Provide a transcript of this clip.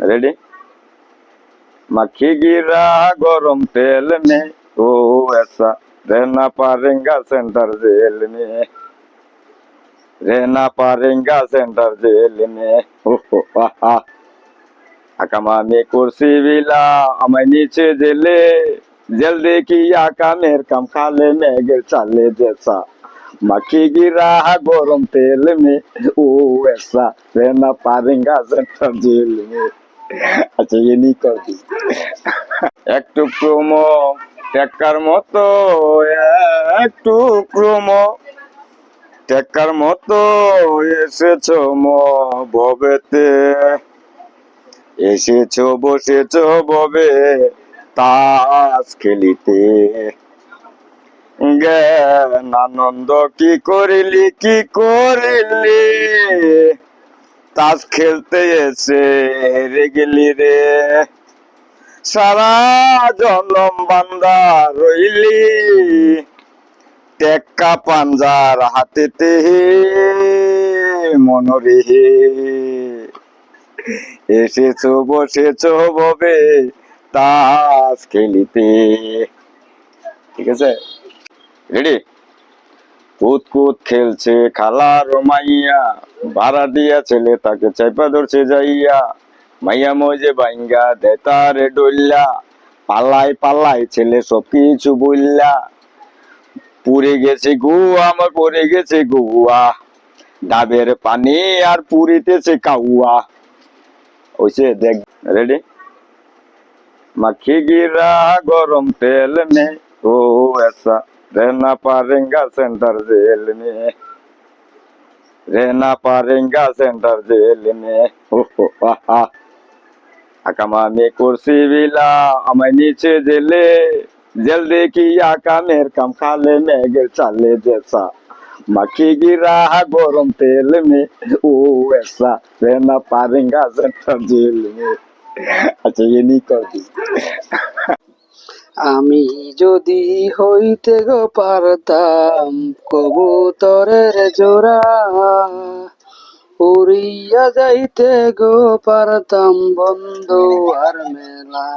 Ready मक्खी गिरा गरम तेल में ओ ऐसा रहना पारेगा सेंटर जेल में रहना पारेगा सेंटर जेल में अकमा में कुर्सी विला अमय नीचे जेले जल्दी किया का मेर कम खाले में गिर चाले जैसा मक्खी गिरा गरम तेल में ओ ऐसा रहना पारेगा सेंटर जेल में আচ্ছা ये नहीं कर दी একটু প্রোমো টেক্কার মতো একটু প্রোমো টেক্কার মতো এসেছো মো ভবেতে এসেছো বসেছো ববে তাস খেলিতে জ্ঞান আনন্দ কি করিলি কি করিলি তাস খেলতে এসে হেরে গেলি রে। সারা জনম বান্দা রইলি। টেক্কা পাঞ্জার হাতেতে মনরে এসেছ, বসেছো ববে তাস খেলিতে। ঠিক আছে? রেডি কুতকুত খেলছে, খালা মাইয়া ভাড়া দিয়া ছেলে তাকে চাইপা ধরছে যাইয়া। মাইয়া মজে বাইঙ্গা, দেতারে ডল্লা পাল্লাই পাল্লাই ছেলে সব কিছু বললা পুরে গেছে গুয়া আমার পরে গেছে গুয়া। ডাবের পানি আর পুরিতেছে কাউয়া। ওইসে দেখ, রেডি? মাখি গিরা গরম তেল মে ও আচ্ছা। रहना पारेंगा सेंटर जेल में रहना पारेंगा सेंटर जेल में अकमा में कुर्सी विला अमय नीचे जेले जल्दी किया का मेर कम खाले ले गिर चाले जैसा मक्खी गिरा है गोरम तेल में ओ ऐसा रहना पारेंगा सेंटर जेल में अच्छा ये नहीं कर दी আমি যদি হইতে গো পারতাম কবুতরের জোড়া উড়িয়া যাইতে গো পারতাম বন্ধু আর মেলা।